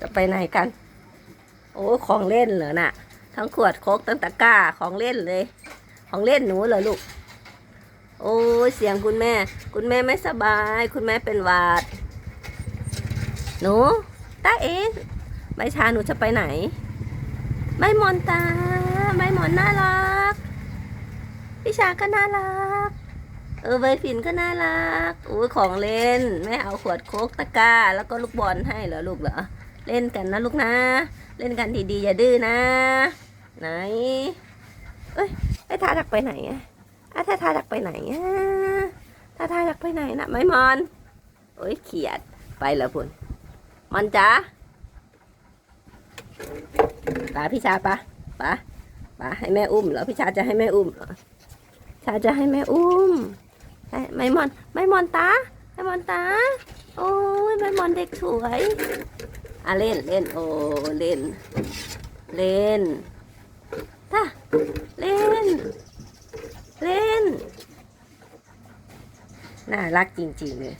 จะไปไหนกัน โอ้ของเล่นเหรอน่ะ ทั้งขวดโคกทั้งตะกร้าของเล่นเลย ของเล่นหนูเหรอลูก โอ้ยเสียงคุณแม่ คุณแม่ไม่สบาย คุณแม่เป็นหวัด หนูตาเอ็นใบชาหนูจะไปไหนไม่มอนตาไม่มอนน่ารักพี่ชาก็น่ารัก เออใบฝินก็น่ารักอุ้ยของเล่น แม่เอาขวดโค้กตะกร้า แล้วก็ลูกบอลให้เหรอลูกเหรอ เล่นกันนะลูกนะ เล่นกันดีๆอย่าดื้อนะ ไหน เอ้ยไอ้ทาดักไปไหนอะอะทาทาดักไปไหนอะทาทาดักไปไหนนะไม่มอนโอ้ยเขียดไปแล้วพุ่นมอนจ้าปาพี่ชาปะปะปะให้แม่อุ้มเหรอพี่ชาจะให้แม่อุ้มเหรอชาจะให้แม่อุ้มไม่มอนไม่มอนตาไม่มอนตาโอ้ยไม่มอนเด็กสวย อะเล่นเล่นโอ้เล่น เล่นตาเล่น เล่น น่ารักจริงๆเลย